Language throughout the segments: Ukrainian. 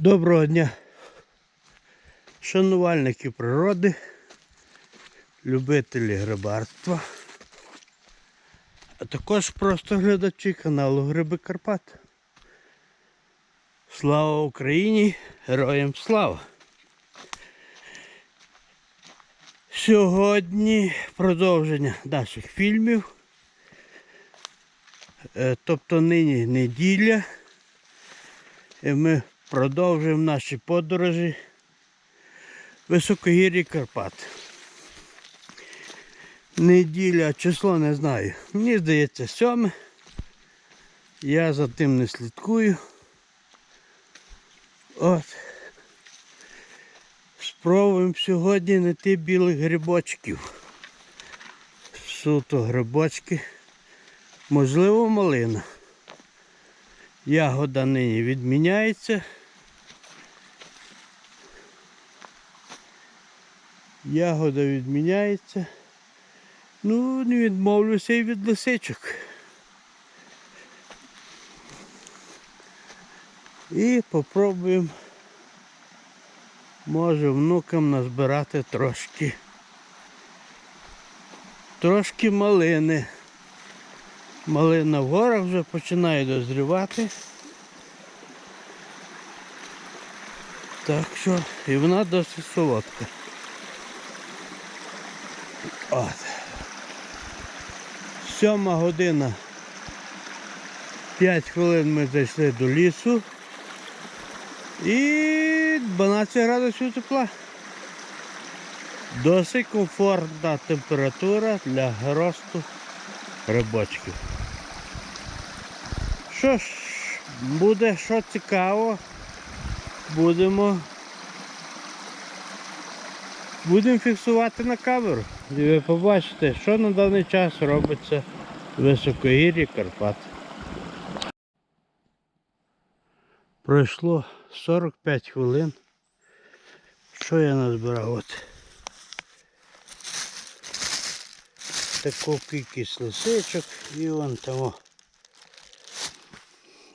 Доброго дня, шанувальники природи, любителі грибарства, а також просто глядачі каналу Гриби Карпат. Слава Україні! Героям слава! Сьогодні продовження наших фільмів. Е, Тобто нині неділя. І ми продовжуємо наші подорожі високогір'ї Карпат. Неділя, число не знаю. Мені здається, сьоме. Я за тим не слідкую. От. Спробуємо сьогодні знайти білих грибочків. Суто грибочки. Можливо, малина. Ягода нині відміняється. Ягода відміняється. Ну, не відмовлюся і від лисичок. І попробуємо, може, внукам назбирати трошки. Трошки малини. Малина в вже починає дозрівати. Так що і вона досить солодка. От. Сьома година. 5 хвилин ми зайшли до лісу. І 12 градусів тепла. Досить комфортна температура для росту рибочків. Що ж, буде що цікаво, будемо будемо фіксувати на камеру. І ви побачите, що на даний час робиться в високогір'ї Карпат. Пройшло 45 хвилин. Що я назбирав? От таку кількість лисичок і вон там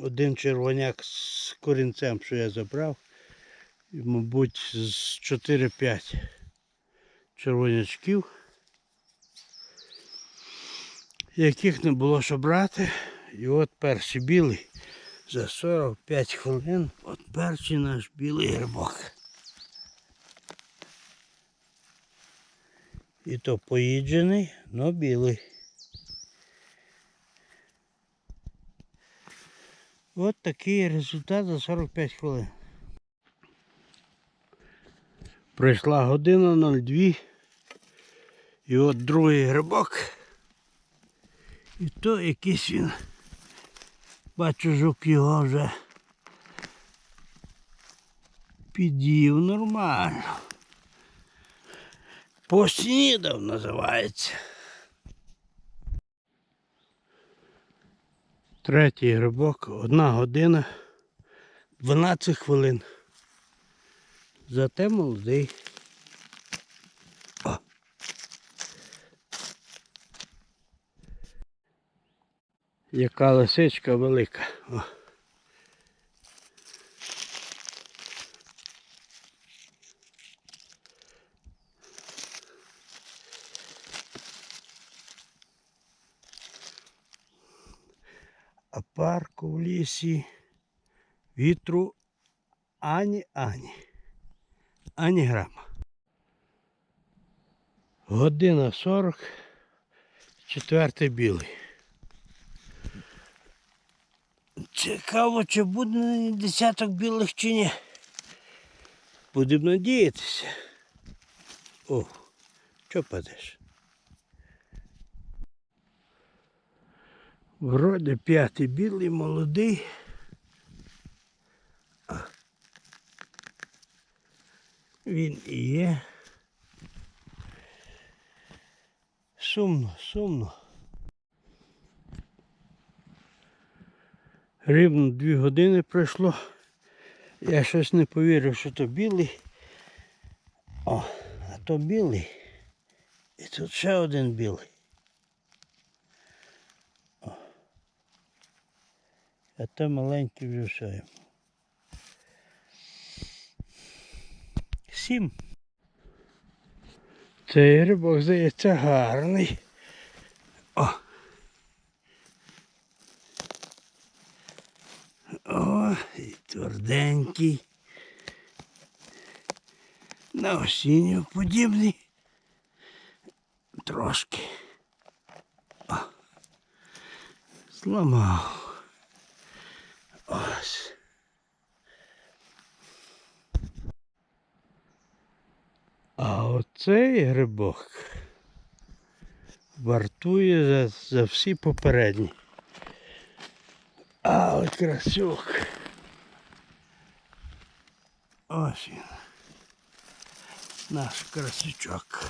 один червоняк з корінцем, що я забрав. Мабуть, з 4-5 червонячків, яких не було що брати. І от перший білий за 45 хвилин. От перший наш білий грибок. І то поїджений, но білий. От такий результат за 45 хвилин. Пройшла година 02. І от другий грибок. І то якийсь він. Бачу, жук його вже під'їв нормально. Поснідав називається. Третій грибок, одна година, 12 хвилин. Зате молодий. О. Яка лисичка велика. О. А парку в лісі вітру ані ані. Ані грама. Година 40, четвертий білий. Цікаво, чи буде десяток білих чи ні. Будемо надіятися. О, що падеш? Вроде п'ятий білий, молодий. Він і є. Сумно, сумно. Рівно дві години пройшло. Я щось не повірив, що то білий. О, а то білий. І тут ще один білий. А то маленький вже все. Сім. Цей грибок, здається, гарний. О. О, і тверденький. На осінню подібний. Трошки. О. Зламав. Ось. А оцей грибок вартує за, за всі попередні. А от красюк. Ось він. Наш красючок.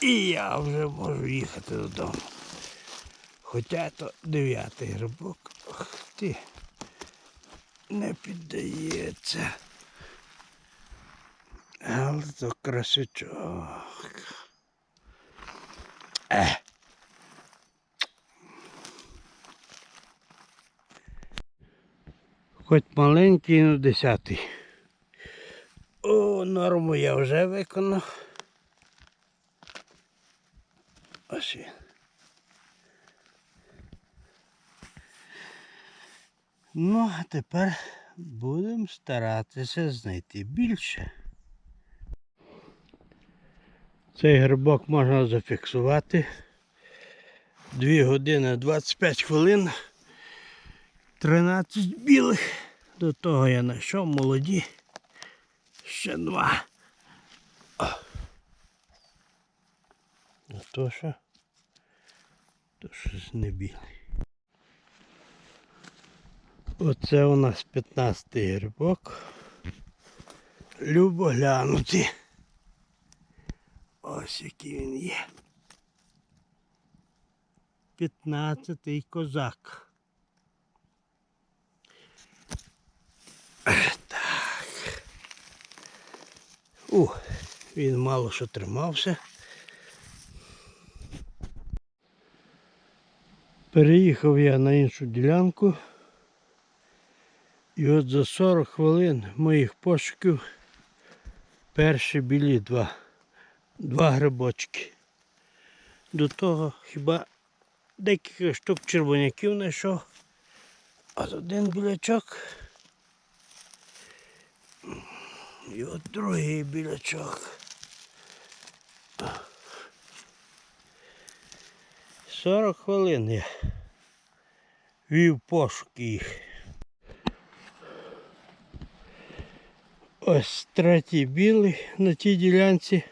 І я вже можу їхати додому. Хоча то дев'ятий грибок. Ох ти. Не піддається. Але то красючок. Е. Хоч маленький, ну десятий. О, норму я вже виконав. Ось він. Ну, а тепер будемо старатися знайти більше. Цей грибок можна зафіксувати. 2 години 25 хвилин. 13 білих. До того я знайшов молоді. Ще два. О. А то що? То щось не білий. Оце у нас 15 грибок. Любо глянути. Ось який він є. 15-й козак. Так. У, він мало що тримався. Переїхав я на іншу ділянку. І от за 40 хвилин моїх пошуків перші білі два, два грибочки. До того хіба декілька штук червоняків знайшов, а один білячок. І от другий білячок. 40 хвилин я вів пошуки їх. Ось третій білий на тій ділянці.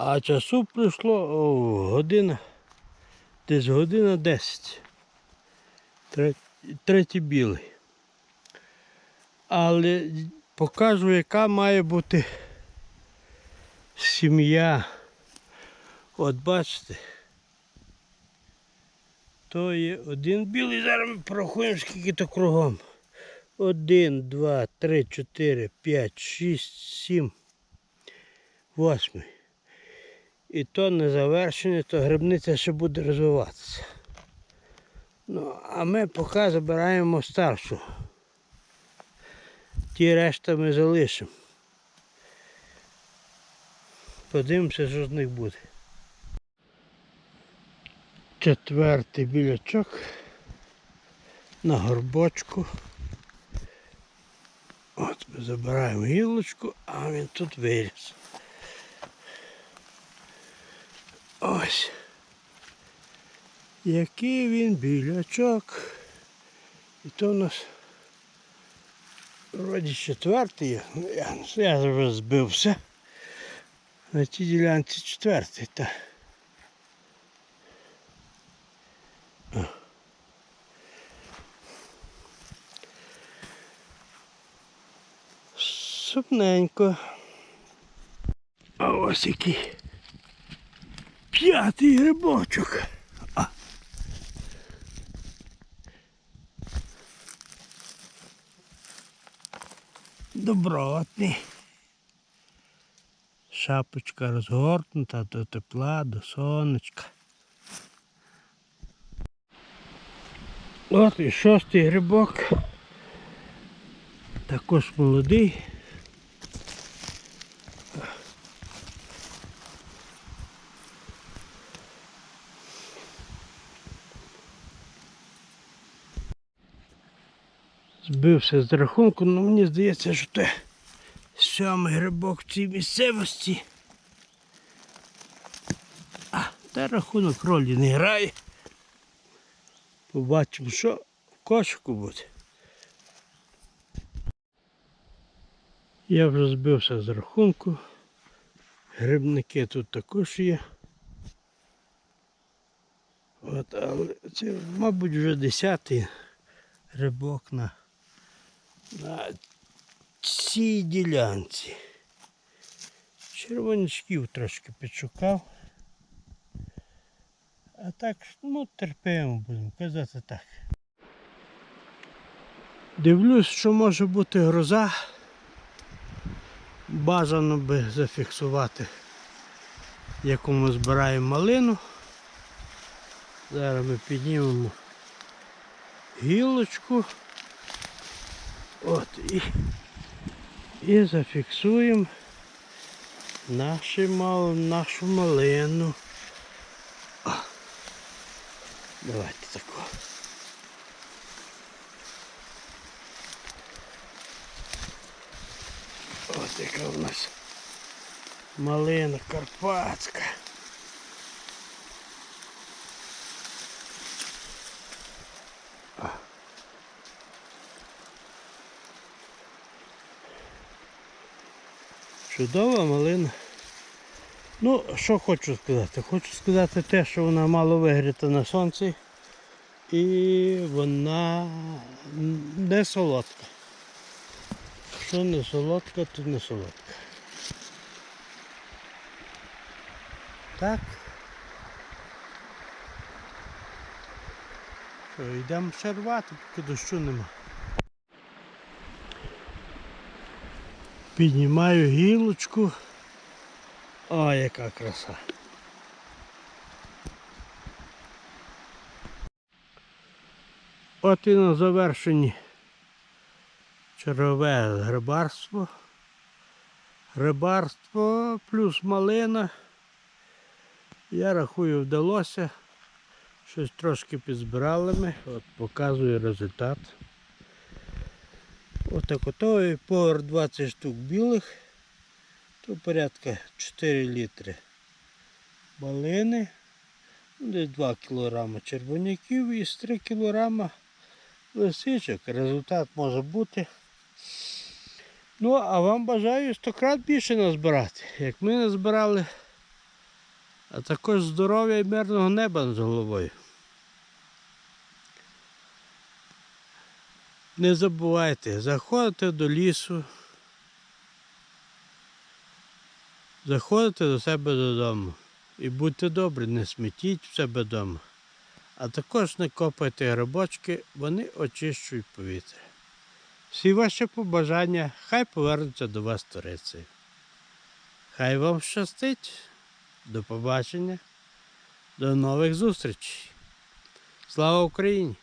А часу пройшло о, година, десь година 10. Третій, білий. Але покажу, яка має бути сім'я. От бачите. То є один білий, зараз ми порахуємо, скільки то кругом. Один, два, три, чотири, п'ять, шість, сім, восьмий. І то не завершення, то грибниця ще буде розвиватися. Ну, а ми поки забираємо старшу. Ті решта ми залишимо. Подивимося, що з них буде. Четвертий білячок на горбочку. От ми забираємо гілочку, а він тут виріс. Ось. Який він білячок. І то у нас вроді четвертий, є. Ну, я, вже збився. На тій ділянці четвертий. Та. Супненько. А ось який п'ятий грибочок. А. Добротний. Шапочка розгорнута до тепла, до сонечка. От і шостий грибок. Також молодий. Збився з рахунку, але мені здається, що це сьомий грибок в цій місцевості. А, та рахунок ролі не грає. Побачимо, що в кошику буде. Я вже збився з рахунку. Грибники тут також є. От, але це, мабуть, вже десятий грибок на, на цій ділянці. Червонячків трошки підшукав. А так, ну, терпимо, будемо казати так. Дивлюсь, що може бути гроза. Бажано би зафіксувати, яку ми збираємо малину. Зараз ми піднімемо гілочку. От і, і зафіксуємо наші нашу малину. О, давайте таку. Ось яка у нас малина карпатська. Чудова малина. Ну, що хочу сказати? Хочу сказати те, що вона мало вигріта на сонці і вона не солодка. Якщо не солодка, то не солодка. Так. Що, йдемо ще рвати, поки дощу нема. Піднімаю гілочку. О, яка краса. От і на завершенні чергове грибарство. Грибарство плюс малина. Я рахую, вдалося. Щось трошки підзбирали ми. От показую результат. Отак отовий повер 20 штук білих. То порядка 4 літри малини. Ну, Десь 2 кг червоняків і 3 кг лисичок. Результат може бути. Ну, а вам бажаю 100 крат більше назбирати, як ми назбирали, а також здоров'я і мирного неба над головою. Не забувайте, заходите до лісу, заходите до себе додому. І будьте добрі, не смітіть в себе вдома. А також не копайте грибочки, вони очищують повітря. Всі ваші побажання хай повернуться до вас сторицею. Хай вам щастить. До побачення. До нових зустрічей. Слава Україні!